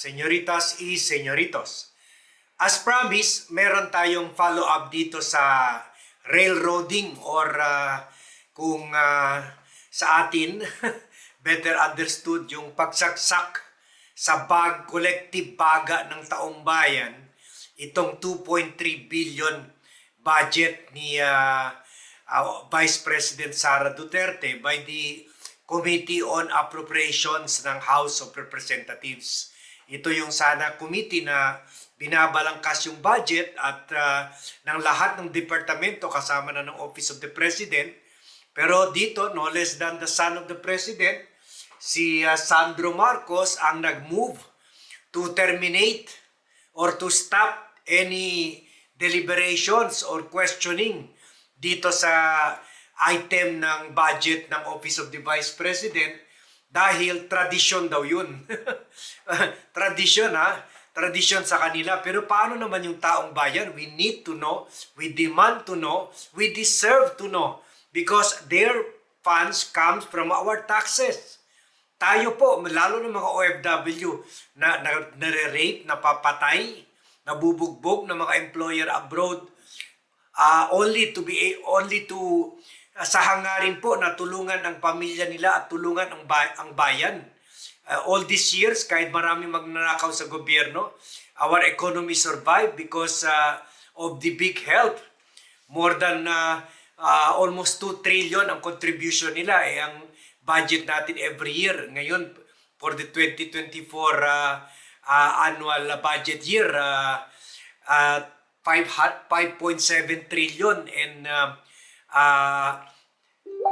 señoritas y señoritos. As promised, meron tayong follow-up dito sa railroading or ah, kung ah, sa atin, better understood yung pagsaksak sa bag, collective baga ng taong bayan, itong 2.3 billion budget ni ah, ah, Vice President Sara Duterte by the Committee on Appropriations ng House of Representatives. Ito yung sana committee na binabalangkas yung budget at ah, ng lahat ng departamento kasama na ng Office of the President. Pero dito, no less than the son of the President, si ah, Sandro Marcos ang nag-move to terminate or to stop any deliberations or questioning dito sa item ng budget ng Office of the Vice President dahil tradisyon daw yun. tradisyon ha, tradisyon sa kanila. Pero paano naman yung taong bayan? We need to know, we demand to know, we deserve to know because their funds comes from our taxes. Tayo po, lalo ng mga OFW na, na nare-rape, napapatay, nabubugbog ng mga employer abroad, uh, only to be only to uh, sa hangarin po na tulungan ang pamilya nila at tulungan ang, ba- ang bayan. Uh, all these years, kahit marami magnanakaw sa gobyerno, our economy survived because uh, of the big help. More than uh, uh, almost 2 trillion ang contribution nila. Eh, ang budget natin every year. Ngayon, for the 2024 uh, uh, annual budget year, uh, uh, 5 5.7 trillion and uh, uh,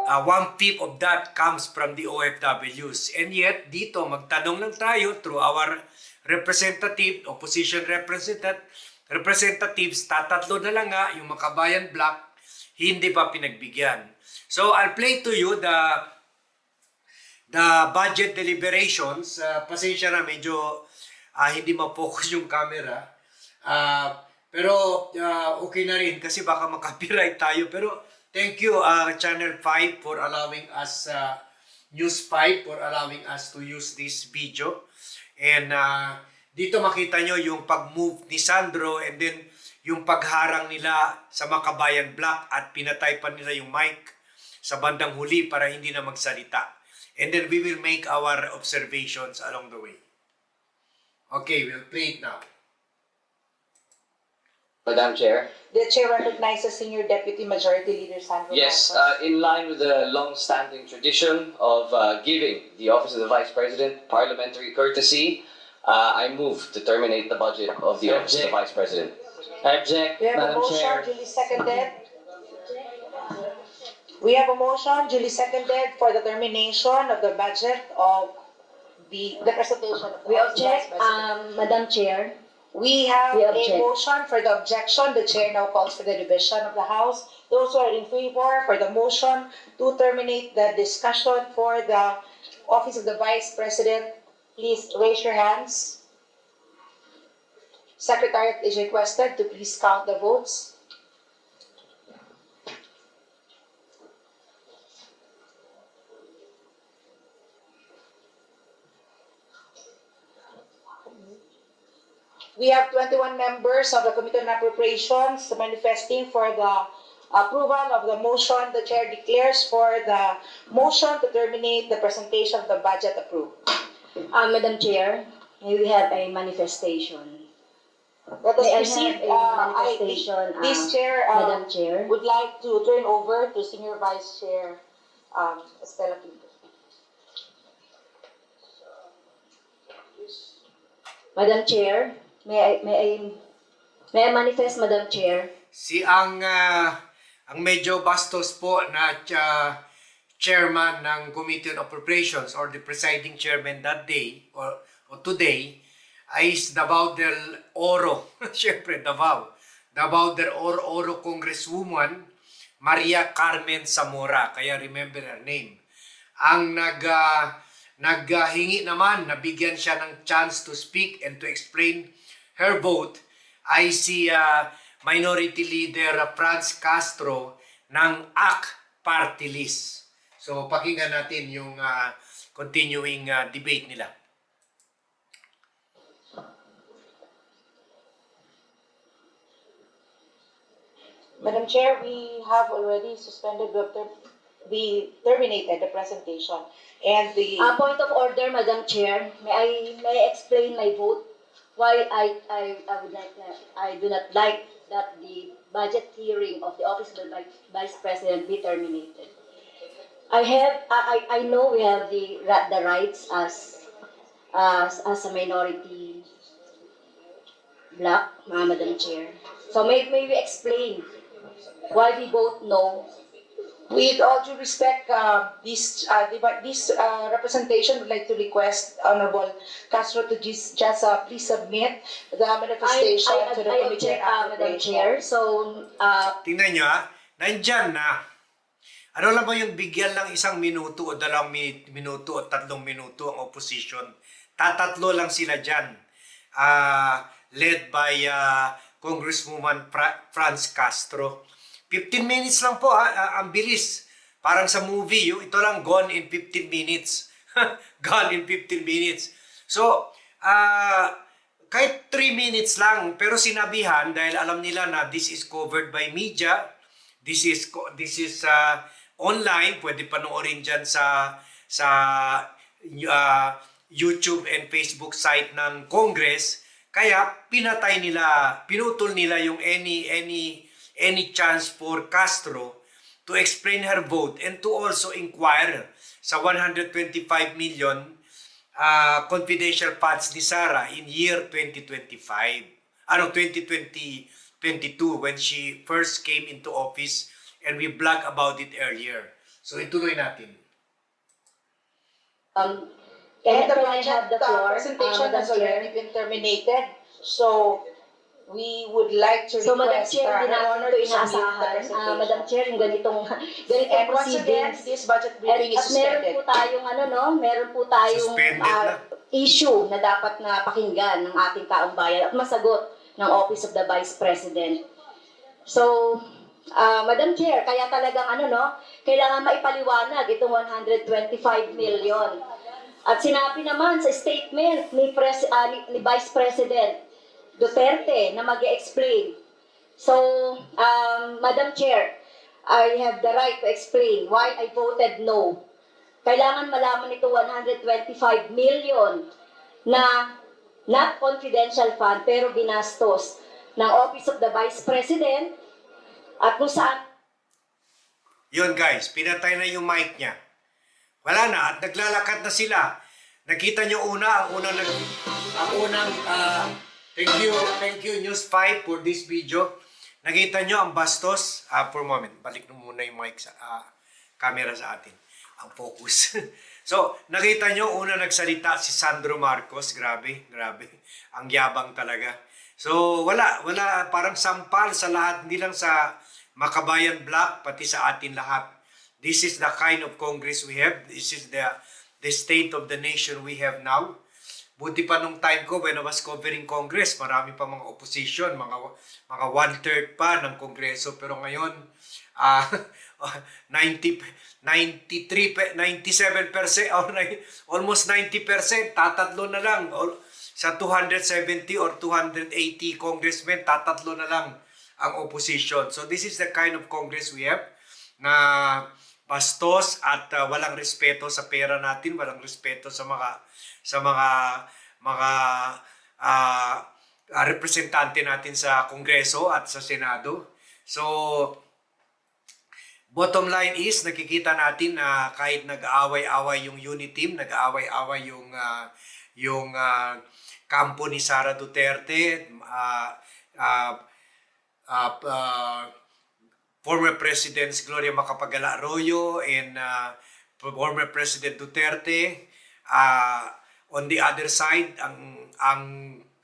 uh, one-fifth of that comes from the OFWs. And yet, dito, magtanong lang tayo through our representative, opposition representative, representatives, tatatlo na lang nga, yung Makabayan Block, hindi pa pinagbigyan. So, I'll play to you the the budget deliberations. Uh, pasensya na, medyo ah, hindi ma-focus yung camera. Ah, pero ah, okay na rin kasi baka makapiright tayo. Pero thank you ah, Channel 5 for allowing us, ah, News 5 for allowing us to use this video. And ah, dito makita nyo yung pag-move ni Sandro and then yung pagharang nila sa Makabayan Block at pinatay pa nila yung mic sa bandang huli para hindi na magsalita. And then we will make our observations along the way. Okay, we'll play it now. Madam Chair. The chair recognizes Senior Deputy Majority Leader Sandro Yes, Marcos. uh, in line with the long-standing tradition of uh, giving the Office of the Vice President parliamentary courtesy, uh, I move to terminate the budget of the Office of the Vice President. Object, We have a Madam motion Chair. duly seconded. We have a motion duly seconded for the termination of the budget of the, the presentation of the We Vice object, President. um, Madam Chair. We have we a object. motion for the objection. The chair now calls for the division of the House. Those who are in favor for the motion to terminate the discussion for the office of the Vice President, please raise your hands. Secretariat is requested to please count the votes. We have 21 members of the Committee on Appropriations manifesting for the approval of the motion. The chair declares for the motion to terminate the presentation of the budget approved. Uh, Madam Chair, may we have a manifestation. Let us May I proceed. have a Uh, I- manifestation, This uh, chair uh, Madam Chair? would like to turn over to Senior Vice Chair um, Estela Quinto. Madam Chair, may may I, may manifest, Madam Chair? Si ang ah, ang medyo bastos po na ah, chairman ng Committee on Appropriations or the presiding chairman that day or, or today ay is Davao del Oro. Siyempre, Davao. Davao del Oro, Oro Congresswoman Maria Carmen Zamora. Kaya remember her name. Ang nag ah, naghingi naman, nabigyan siya ng chance to speak and to explain her vote ay si uh, Minority Leader ah, Franz Castro ng AK Party List. So pakinggan natin yung uh, continuing uh, debate nila. Madam Chair, we have already suspended the we terminated the presentation and the... Uh, point of order, Madam Chair. May I, may I explain my vote? Why I, I, I would like, that- I do not like that the budget hearing of the Office of the Vi- Vice President be terminated. I have, I, I know we have the, the rights as, as, as a minority bloc, uh, Madam Chair. So may, may we explain why we vote no with all due respect, uh, this, uh, this, uh, representation would like to request Honorable Castro to just, just, uh, please submit the manifestation I, I, to the I Committee object, uh, Madam Chair. So, uh, Tingnan nyo ha, nandyan na. Ano lang ba yung bigyan ng isang minuto o dalawang mi- minuto o tatlong minuto ang opposition? Tatatlo lang sila dyan. Ah, led by ah, Congresswoman Fra- Franz Castro. 15 minutes lang po ha, ang bilis. Parang sa movie, yung ito lang gone in 15 minutes. gone in 15 minutes. So, ah, kahit 3 minutes lang, pero sinabihan dahil alam nila na this is covered by media, this is this is uh, online, pwede panoorin diyan sa sa uh, YouTube and Facebook site ng Congress. Kaya pinatay nila, pinutol nila yung any any any chance for Castro to explain her vote and to also inquire sa 125 million uh, confidential funds ni Sara in year 2025. Ano, 2020, 22 when she first came into office and we blog about it earlier. So ituloy natin. um, can, budget, have the floor, presentation Madam has already been terminated. So, we would like to So, Madam request, Chair, uh, hindi natin Honor ito to submit the inaasahan. Ah, presentation. Madam Chair, yung ganitong, ganitong And once again, proceedings. this budget At, briefing is at meron suspended. po tayong ano no, meron po tayong Suspended ah, na. issue na dapat na pakinggan ng ating taong bayan at masagot ng Office of the Vice President. So, ah, Madam Chair, kaya talagang ano no, kailangan maipaliwanag itong 125 million. At sinabi naman sa statement ni, Pres, ah, ni, ni Vice President Duterte na mag explain So, um, Madam Chair, I have the right to explain why I voted no. Kailangan malaman ito 125 million na not confidential fund pero ginastos ng Office of the Vice President at kung saan Yun guys, pinatay na yung mic niya. Wala na at naglalakad na sila. Nakita nyo una, ang unang ang unang ah, thank you, thank you News 5 for this video. Nakita nyo ang bastos. Ah, for a moment, balik na muna yung mic sa ah, camera sa atin. Ang focus. so, nakita nyo una nagsalita si Sandro Marcos. Grabe, grabe. Ang yabang talaga. So, wala, wala, parang sampal sa lahat, hindi lang sa Makabayan Black, pati sa atin lahat. This is the kind of Congress we have. This is the the state of the nation we have now. Buti pa nung time ko when I was covering Congress, marami pa mga opposition, mga mga one-third pa ng Kongreso. Pero ngayon, ah 90, 93, pe- 97% or almost 90%, tatatlo na lang. Sa 270 or 280 congressmen, tatatlo na lang ang opposition. So this is the kind of Congress we have na bastos at uh, walang respeto sa pera natin, walang respeto sa mga sa mga mga ah, ah, representante natin sa Kongreso at sa Senado. So bottom line is nakikita natin na kahit nag-aaway-away yung unit team, nag-aaway-away yung ah, yung ah, kampo ni Sara Duterte, ah, uh, uh, former Presidents Gloria Macapagal Arroyo and uh, former President Duterte. Uh, on the other side, ang ang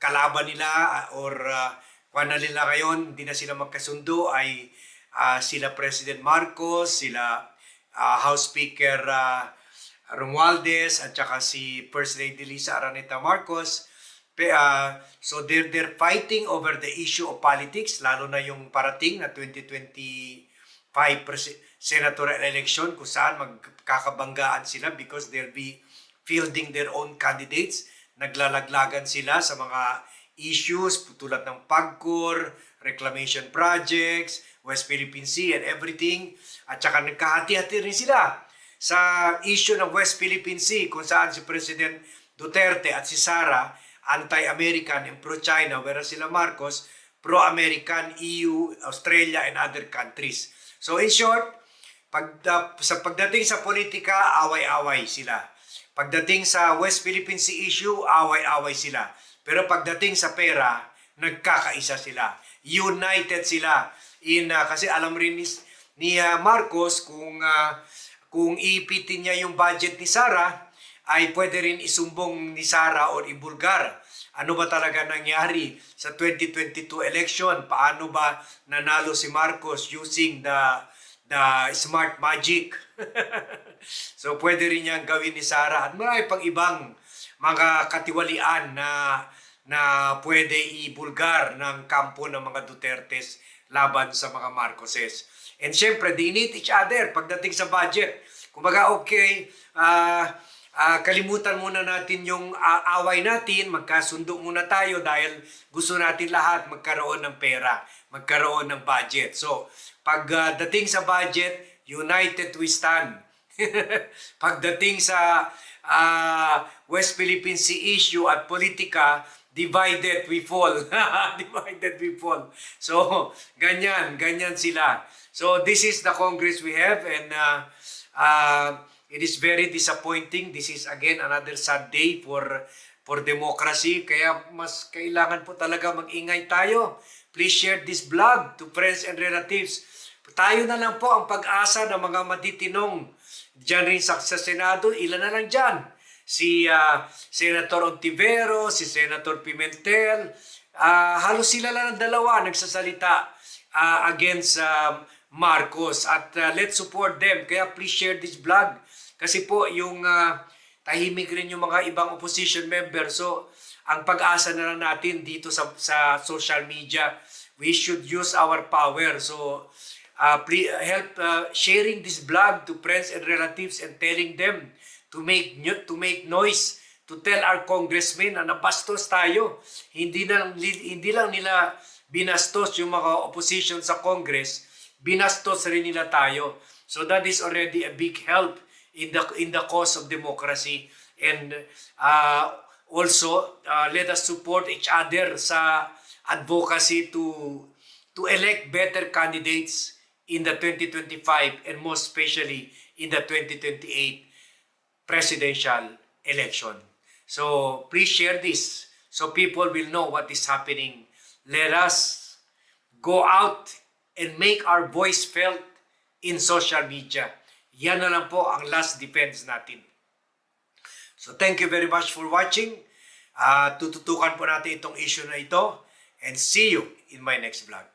kalaban nila uh, or uh, ano nila ngayon, hindi na sila magkasundo ay uh, sila President Marcos, sila uh, House Speaker uh, Romualdez at saka si First Lady Lisa Araneta Marcos. Pe, ah, so they're, they're fighting over the issue of politics, lalo na yung parating na 2025 presi- senatorial election kung saan magkakabanggaan sila because they'll be fielding their own candidates. Naglalaglagan sila sa mga issues tulad ng PAGCOR, reclamation projects, West Philippine Sea and everything. At saka nagkahati-hati rin sila sa issue ng West Philippine Sea kung saan si President Duterte at si Sara anti-American and pro-China whereas sila Marcos pro-American, EU, Australia and other countries. So in short, pag, sa pagdating sa politika, away-away sila. Pagdating sa West Philippine Sea issue, away-away sila. Pero pagdating sa pera, nagkakaisa sila. United sila. In, ah, kasi alam rin ni, ni ah, Marcos kung ah, kung iipitin niya yung budget ni Sara, ay pwede rin isumbong ni Sara o ibulgar. Ano ba talaga nangyari sa 2022 election? Paano ba nanalo si Marcos using the the smart magic? so pwede rin niyang gawin ni Sara at marami pang ibang mga katiwalian na na pwede ibulgar ng kampo ng mga Dutertes laban sa mga Marcoses. And syempre, they need each other pagdating sa budget. Kumbaga, okay, ah ah, kalimutan muna natin yung ah, away natin, magkasundo muna tayo dahil gusto natin lahat magkaroon ng pera, magkaroon ng budget. So, pagdating sa budget, united we stand. Pagdating sa ah, West Philippine Sea issue at politika, divided we fall. divided we fall. So, ganyan, ganyan sila. So, this is the Congress we have and uh, uh, it is very disappointing. This is again another sad day for for democracy. Kaya mas kailangan po talaga mag-ingay tayo. Please share this vlog to friends and relatives. Tayo na lang po ang pag-asa ng mga matitinong Diyan rin sa, sa Senado, ilan na lang dyan? Si ah, Senator Ontivero, si Senator Pimentel, ah, halos sila lang ang dalawa nagsasalita ah, against ah, Marcos at ah, let's support them. Kaya please share this vlog. Kasi po yung ah, tahimik rin yung mga ibang opposition members. So ang pag-asa na lang natin dito sa, sa social media, we should use our power. So uh, please help uh, sharing this blog to friends and relatives and telling them to make to make noise to tell our congressmen na nabastos tayo hindi na hindi lang nila binastos yung mga opposition sa Congress binastos rin nila tayo so that is already a big help in the in the cause of democracy and uh, also uh, let us support each other sa advocacy to to elect better candidates in the 2025 and most especially in the 2028 presidential election. So please share this so people will know what is happening. Let us go out and make our voice felt in social media. Yan na lang po ang last defense natin. So thank you very much for watching. Ah, tututukan po natin itong issue na ito and see you in my next vlog.